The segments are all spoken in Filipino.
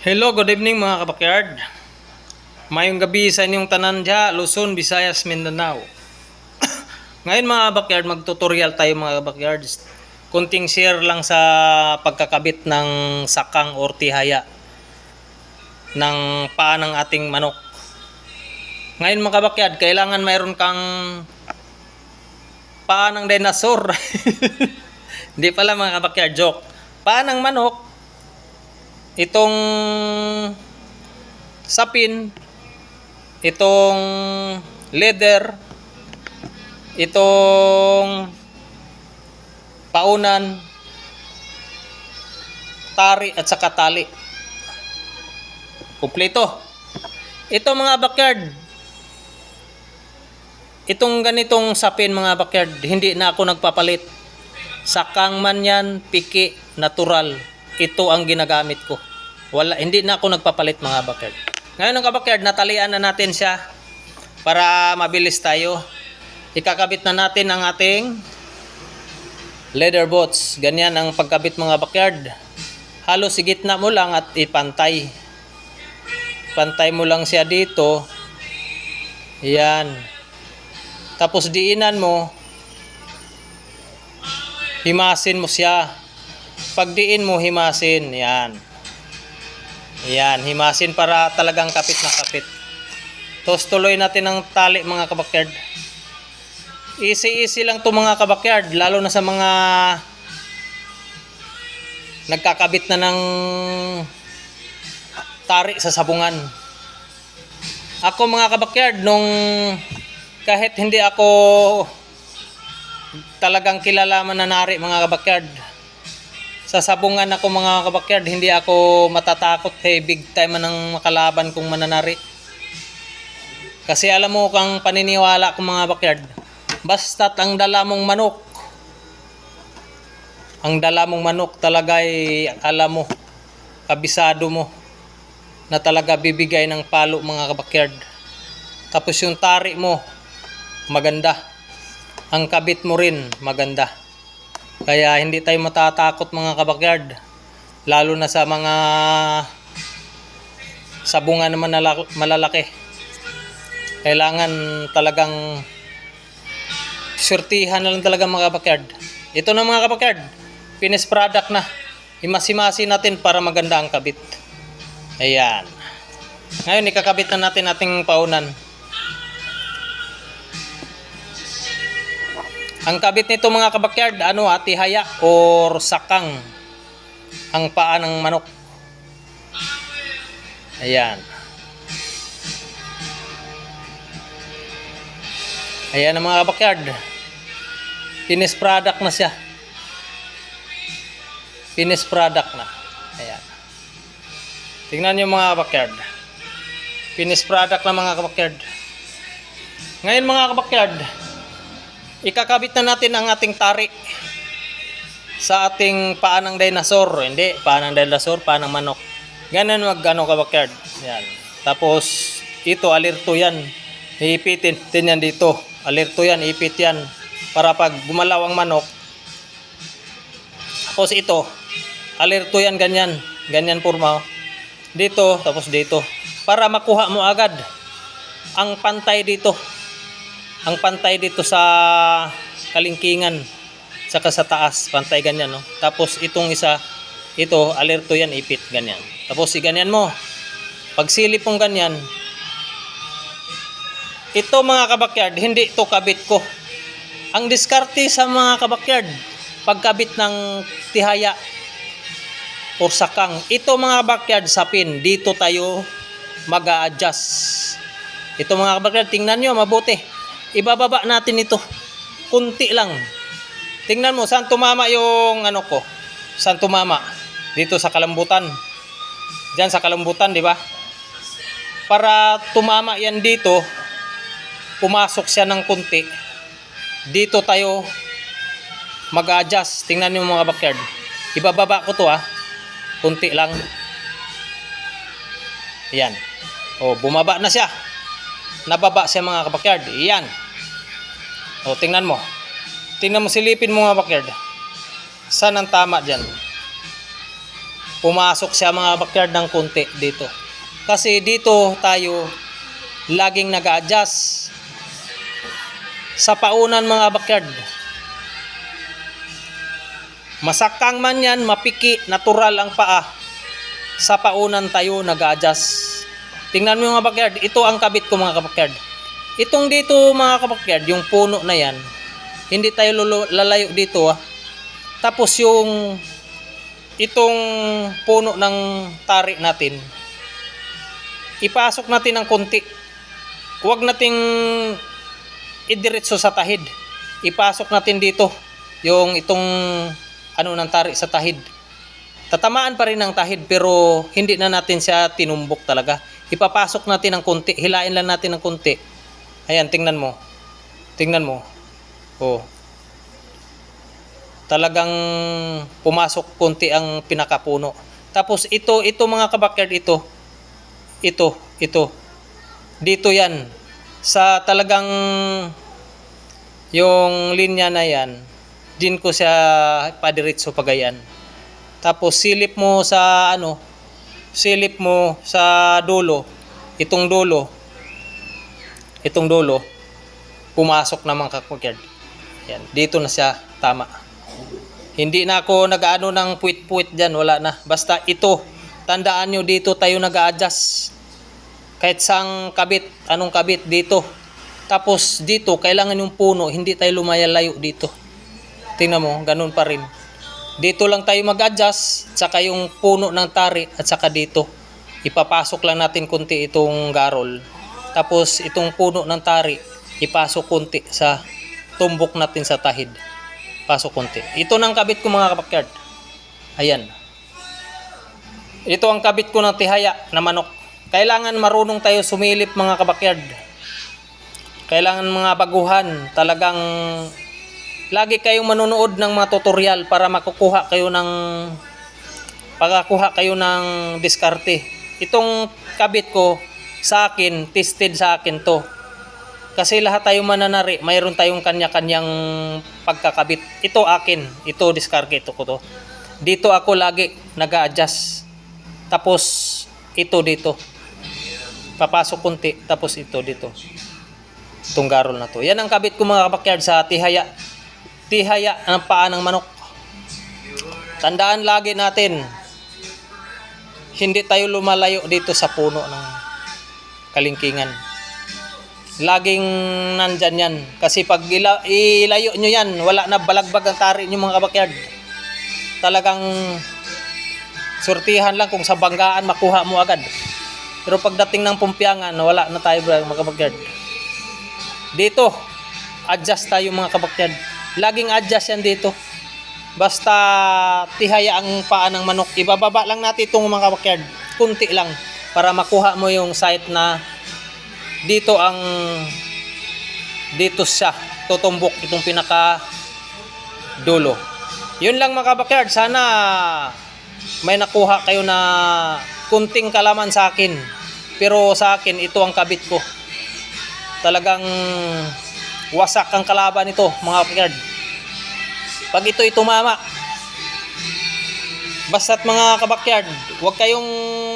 Hello, good evening mga kabakyard. Mayong gabi sa inyong tanan dya, Luzon, Visayas, Mindanao. Ngayon mga kabakyard, magtutorial tayo mga kabakyard. Kunting share lang sa pagkakabit ng sakang or tihaya ng paa ng ating manok. Ngayon mga kabakyard, kailangan mayroon kang paa ng dinosaur. Hindi pala mga kabakyard, joke. Paa ng manok, itong sapin, itong leather, itong paunan, tari at saka tali. Kumpleto. Ito mga backyard. Itong ganitong sapin mga backyard, hindi na ako nagpapalit. Sakang man yan, piki, natural. Ito ang ginagamit ko. Wala, hindi na ako nagpapalit mga backyard. Ngayon ang kabakyard, natalian na natin siya para mabilis tayo. Ikakabit na natin ang ating leather boots. Ganyan ang pagkabit mga backyard. Halos sa gitna mo lang at ipantay. Pantay mo lang siya dito. Yan. Tapos diinan mo. Himasin mo siya. Pag diin mo, himasin. Yan. Yan. Himasin para talagang kapit na kapit. Tapos tuloy natin ang tali mga kabakyard. Easy-easy lang to mga kabakyard. Lalo na sa mga nagkakabit na ng tari sa sabungan. Ako mga kabakyard, nung kahit hindi ako talagang kilala mananari mga kabakyard, sa sabungan ako mga kabakyard, hindi ako matatakot hey, big time man ang makalaban kong mananari. Kasi alam mo kang paniniwala ko mga bakyard, basta't ang dala mong manok, ang dala mong manok talaga ay alam mo, kabisado mo, na talaga bibigay ng palo mga kabakyard. Tapos yung tari mo, maganda. Ang kabit mo rin, maganda. Kaya hindi tayo matatakot mga kabakyard. Lalo na sa mga sabungan naman nala- malalaki. Kailangan talagang surtihan na lang talaga mga kabakyard. Ito na mga kabakyard. Finished product na. Imasi-masi natin para maganda ang kabit. Ayan. Ngayon, ikakabit na natin ating paunan. Ang kabit nito mga kabakyard, ano, atihaya or sakang ang paa ng manok. Ayan. Ayan ang mga kabakyard. Finished product na siya. Finished product na. Ayan. Tingnan niyo mga kabakyard. Finished product na mga kabakyard. Ngayon mga kabakyard, ikakabit na natin ang ating tari sa ating paa ng dinosaur. Hindi, paa ng dinosaur, paa ng manok. Ganun mag ano kabakyard. Yan. Tapos, ito, alerto yan. Iipitin din yan dito. Alerto yan, ipit yan. Para pag gumalaw ang manok, tapos ito, alerto yan ganyan. Ganyan porma. oh. Dito, tapos dito. Para makuha mo agad ang pantay dito. Ang pantay dito sa kalingkingan. Saka sa taas, pantay ganyan. No? Tapos itong isa, ito, alerto yan, ipit, ganyan. Tapos ganyan mo. Pag silip mong ganyan, ito mga kabakyard, hindi ito kabit ko. Ang diskarte sa mga kabakyard, pagkabit ng tihaya o sakang, ito mga kabakyard sapin, dito tayo mag adjust Ito mga kabakyard, tingnan nyo, mabuti. Ibababa natin ito. Kunti lang. Tingnan mo, saan tumama yung ano ko? Saan tumama? Dito sa kalambutan. Diyan sa kalambutan, di ba? Para tumama yan dito, pumasok siya ng kunti. Dito tayo mag-adjust. Tingnan niyo mga backyard. Ibababa ko to ha. Kunti lang. Yan. Oh, bumaba na siya. Nababa siya mga kabakyard. Yan. Oh, tingnan mo. Tingnan mo silipin mo mga backyard. Saan ang tama diyan? pumasok siya mga backyard ng konti dito. Kasi dito tayo laging nag adjust sa paunan mga backyard. Masakang man yan, mapiki, natural ang paa. Sa paunan tayo nag adjust Tingnan mo mga backyard, ito ang kabit ko mga kabakyard. Itong dito mga kabakyard, yung puno na yan, hindi tayo lalayo dito ah. Tapos yung itong puno ng tari natin, ipasok natin ng konti. Huwag nating idiretso sa tahid. Ipasok natin dito yung itong ano ng tari sa tahid. Tatamaan pa rin ng tahid pero hindi na natin siya tinumbok talaga. Ipapasok natin ng konti, hilain lang natin ng konti. Ayan, tingnan mo. Tingnan mo. Oh. Talagang pumasok konti ang pinakapuno. Tapos ito, ito mga kabakyard, ito. Ito, ito. Dito yan. Sa talagang yung linya na yan, din ko siya padiretso pagayan. Tapos silip mo sa ano, silip mo sa dulo, itong dulo, itong dulo, pumasok naman kakugyard. Yan, dito na siya tama. Hindi na ako nag-ano ng puwit-puwit dyan, wala na. Basta ito, tandaan nyo dito tayo nag-adjust. Kahit sang kabit, anong kabit dito. Tapos dito, kailangan yung puno, hindi tayo lumayalayo dito. Tingnan mo, ganun pa rin. Dito lang tayo mag-adjust, saka yung puno ng tari at saka dito. Ipapasok lang natin kunti itong garol. Tapos itong puno ng tari, ipasok kunti sa tumbok natin sa tahid. Pasok kunti. Ito ng kabit ko mga kabakyard. Ayan. Ito ang kabit ko ng tihaya na manok. Kailangan marunong tayo sumilip mga kabakyard. Kailangan mga baguhan talagang lagi kayong manonood ng mga tutorial para makukuha kayo ng pagkakuha kayo ng diskarte. Itong kabit ko sa akin, tested sa akin to. Kasi lahat tayo mananari, mayroon tayong kanya-kanyang pagkakabit. Ito akin, ito diskarte ito ko to. Dito ako lagi nag-adjust. Tapos ito dito. Papasok kunti, tapos ito dito. Itong garol na to. Yan ang kabit ko mga kabakyard sa tihaya tihaya ng paa ng manok. Tandaan lagi natin, hindi tayo lumalayo dito sa puno ng kalingkingan. Laging nandyan yan. Kasi pag ila, ilayo nyo yan, wala na balagbag ang tari nyo mga kabakyard. Talagang sortihan lang kung sa banggaan makuha mo agad. Pero pagdating ng pumpyangan, wala na tayo mga kabakyard. Dito, adjust tayo mga kabakyard. Laging adjust yan dito. Basta tihaya ang paa ng manok. Ibababa lang natin itong mga backyard. Kunti lang. Para makuha mo yung site na dito ang dito siya. Tutumbok itong pinaka dulo. Yun lang mga backyard. Sana may nakuha kayo na kunting kalaman sa akin. Pero sa akin, ito ang kabit ko. Talagang wasak ang kalaban nito mga kapatid pag ito'y tumama basta't mga kabakyard huwag kayong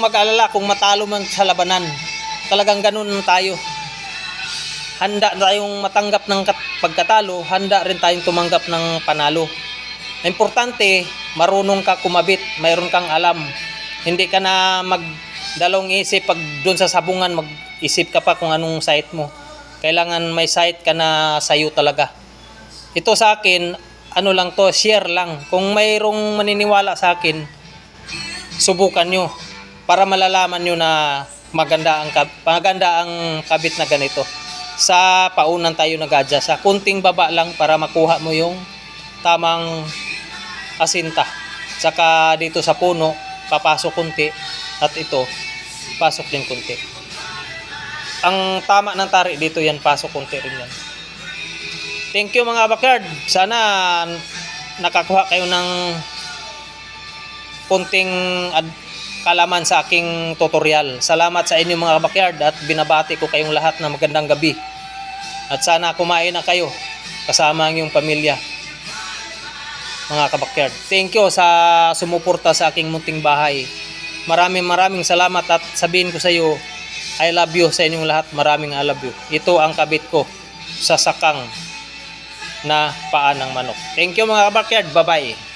mag-alala kung matalo man sa labanan. Talagang ganun tayo. Handa tayong matanggap ng kat- pagkatalo handa rin tayong tumanggap ng panalo. Importante marunong ka kumabit mayroon kang alam. Hindi ka na magdalong isip pag doon sa sabungan mag-isip ka pa kung anong site mo kailangan may site ka na sayo talaga. Ito sa akin, ano lang to, share lang. Kung mayroong maniniwala sa akin, subukan nyo para malalaman nyo na maganda ang, maganda ang kabit na ganito. Sa paunan tayo nag-adjust. Sa kunting baba lang para makuha mo yung tamang asinta. Saka dito sa puno, papasok kunti at ito, pasok din kunti ang tama ng tari dito yan pasok konti rin yan thank you mga backyard sana nakakuha kayo ng konting ad- kalaman sa aking tutorial salamat sa inyo mga backyard at binabati ko kayong lahat na magandang gabi at sana kumain na kayo kasama ang iyong pamilya mga kabakyard. Thank you sa sumuporta sa aking munting bahay. Maraming maraming salamat at sabihin ko sa iyo, I love you sa inyong lahat. Maraming I love you. Ito ang kabit ko sa sakang na paa ng manok. Thank you mga kabakyard. Bye-bye.